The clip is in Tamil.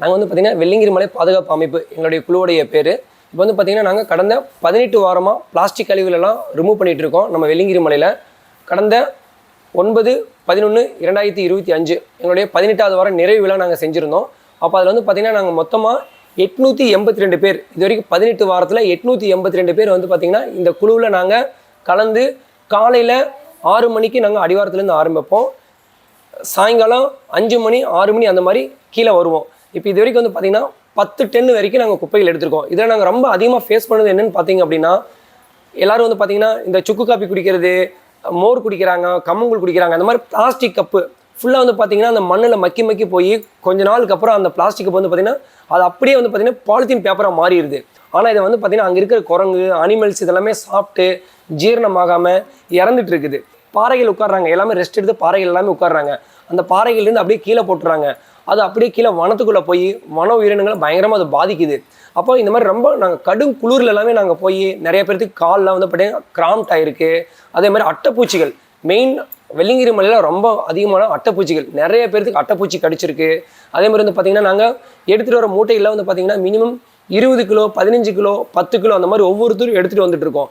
நாங்கள் வந்து பார்த்திங்கன்னா வெள்ளிங்கிரி மலை பாதுகாப்பு அமைப்பு எங்களுடைய குழுவுடைய பேர். இப்போ வந்து பார்த்திங்கன்னா நாங்கள் கடந்த பதினெட்டு வாரமாக பிளாஸ்டிக் கழிவுகளெல்லாம் ரிமூவ் பண்ணிகிட்டு இருக்கோம் நம்ம வெள்ளிங்கிரி மலையில். கடந்த ஒன்பது பதினொன்று இரண்டாயிரத்தி இருபத்தி அஞ்சு எங்களுடைய பதினெட்டாவது வாரம் நிறைவு விழா நாங்கள் செஞ்சுருந்தோம். அப்போ அதில் வந்து பார்த்திங்கன்னா நாங்கள் மொத்தமாக எட்நூற்றி எண்பத்தி ரெண்டு பேர் இது வரைக்கும் பதினெட்டு வாரத்தில் எட்நூற்றி எண்பத்தி ரெண்டு பேர் வந்து பார்த்திங்கன்னா இந்த குழுவில் நாங்கள் கலந்து காலையில் ஆறு மணிக்கு நாங்கள் அடிவாரத்துலேருந்து ஆரம்பிப்போம். சாயங்காலம் அஞ்சு மணி ஆறு மணி அந்த மாதிரி கீழே வருவோம். இப்போ இது வரைக்கும் வந்து பார்த்தீங்கன்னா பத்து டென் வரைக்கும் நாங்கள் குப்பைகள் எடுத்திருக்கோம். இதில் நாங்கள் ரொம்ப அதிகமாக ஃபேஸ் பண்ணது என்னன்னு பார்த்தீங்க அப்படின்னா எல்லாரும் வந்து பார்த்தீங்கன்னா இந்த சுக்கு காப்பி குடிக்கிறது மோர் குடிக்கிறாங்க கம்மங்கூழ் குடிக்கிறாங்க அந்த மாதிரி பிளாஸ்டிக் கப்பு ஃபுல்லாக வந்து பார்த்தீங்கன்னா அந்த மண்ணில் மக்கி மக்கி போய் கொஞ்ச நாளுக்கு அப்புறம் அந்த பிளாஸ்டிக் கப்பு வந்து பார்த்தீங்கன்னா அது அப்படியே வந்து பார்த்தீங்கன்னா பாலித்தீன் பேப்பராக மாறிடுது. ஆனால் இதை வந்து பார்த்தீங்கன்னா அங்கே இருக்கிற குரங்கு அனிமல்ஸ் இதெல்லாமே சாப்பிட்டு ஜீரணமாகாமல் இறந்துட்டு இருக்குது. பாறைகள் உட்கார்றாங்க. எல்லாமே ரெஸ்ட் எடுத்து பாறைகள் எல்லாமே உட்காடுறாங்க அந்த பாறைகள்லேருந்து அப்படியே கீழே போட்டுறாங்க. அது அப்படியே கீழே வனத்துக்குள்ளே போய் வன உயிரினங்களை பயங்கரமாக அது பாதிக்குது. அப்போ இந்த மாதிரி ரொம்ப நாங்கள் கடும் குளிரில் எல்லாமே நாங்கள் போய் நிறைய பேர்த்துக்கு காலெலாம் வந்து பார்த்தீங்கன்னா கிராம்ட் ஆகிருக்கு அதே மாதிரி அட்டைப்பூச்சிகள் மெயின் வெள்ளிங்கிரி மலையில் ரொம்ப அதிகமான அட்டைப்பூச்சிகள். நிறைய பேர்த்துக்கு அட்டைப்பூச்சி கடிச்சிருக்கு. அதே மாதிரி வந்து பார்த்திங்கன்னா நாங்கள் எடுத்துகிட்டு வர மூட்டையில் வந்து பார்த்திங்கன்னா மினிமம் இருபது கிலோ பதினஞ்சு கிலோ பத்து கிலோ அந்த மாதிரி ஒவ்வொருத்தரும் எடுத்துகிட்டு வந்துட்டு இருக்கோம்.